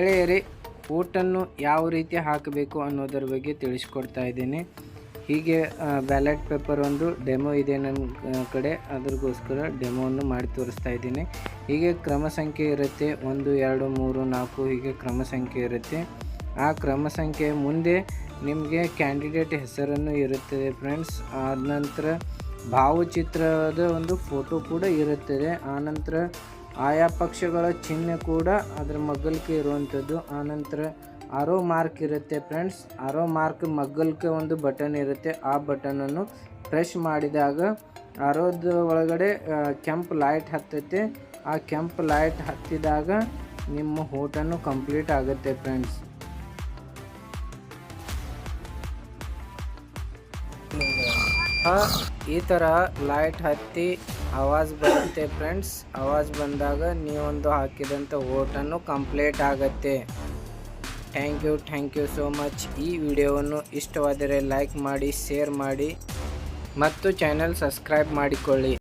ಗೆಳೆಯರೇ ಓಟನ್ನು ಯಾವ ರೀತಿ ಹಾಕಬೇಕು ಅನ್ನೋದರ ಬಗ್ಗೆ ತಿಳಿಸ್ಕೊಡ್ತಾ ಇದ್ದೀನಿ. ಹೀಗೆ ಬ್ಯಾಲೆಟ್ ಪೇಪರ್ ಒಂದು ಡೆಮೋ ಇದೆ ನನ್ನ ಕಡೆ. ಅದ್ರಗೋಸ್ಕರ ಡೆಮೋವನ್ನು ಮಾಡಿ ತೋರಿಸ್ತಾ ಇದ್ದೀನಿ. ಹೀಗೆ ಕ್ರಮ ಸಂಖ್ಯೆ ಇರುತ್ತೆ. ಒಂದು, ಎರಡು, ಮೂರು, ನಾಲ್ಕು, ಹೀಗೆ ಕ್ರಮ ಸಂಖ್ಯೆ ಇರುತ್ತೆ. ಆ ಕ್ರಮ ಸಂಖ್ಯೆ ಮುಂದೆ ನಿಮಗೆ ಕ್ಯಾಂಡಿಡೇಟ್ ಹೆಸರನ್ನು ಇರುತ್ತದೆ ಫ್ರೆಂಡ್ಸ್. ಆದ ನಂತರ ಭಾವಚಿತ್ರದ ಒಂದು ಫೋಟೋ ಕೂಡ ಇರುತ್ತದೆ. ಆನಂತರ ಆಯಾ ಪಕ್ಷಗಳ ಚಿಹ್ನೆ ಕೂಡ ಅದರ ಮಗ್ಗಲಿಗೆ ಇರುವಂಥದ್ದು. ಆನಂತರ ಆರೋ ಮಾರ್ಕ್ ಇರುತ್ತೆ ಫ್ರೆಂಡ್ಸ್ ಆರೋ ಮಾರ್ಕ್ ಮಗ್ಗಲಕ್ಕೆ ಒಂದು ಬಟನ್ ಇರುತ್ತೆ. ಆ ಬಟನನ್ನು ಪ್ರೆಶ್ ಮಾಡಿದಾಗ ಆರೋದ ಒಳಗಡೆ ಕೆಂಪು ಲೈಟ್ ಹತ್ತೈತೆ ಆ ಕೆಂಪು ಲೈಟ್ ಹತ್ತಿದಾಗ ನಿಮ್ಮ ಹೋಟನ್ನು ಕಂಪ್ಲೀಟ್ ಆಗುತ್ತೆ ಫ್ರೆಂಡ್ಸ್ ಈ ಥರ ಲೈಟ್ ಹತ್ತಿ ಆವಾಜ್ ಬರುತ್ತೆ ಫ್ರೆಂಡ್ಸ್ ಆವಾಜ್ ಬಂದಾಗ ನೀವೊಂದು ಹಾಕಿದಂಥ ಓಟನ್ನು ಕಂಪ್ಲೀಟ್ ಆಗತ್ತೆ. Thank you thank you so much ಈ ವಿಡಿಯೋವನ್ನು ಇಷ್ಟವಾದರೆ ಲೈಕ್ ಮಾಡಿ ಶೇರ್ ಮಾಡಿ. ಮತ್ತು ಚಾನೆಲ್ ಸಬ್ಸ್ಕ್ರೈಬ್ ಮಾಡಿಕೊಳ್ಳಿ.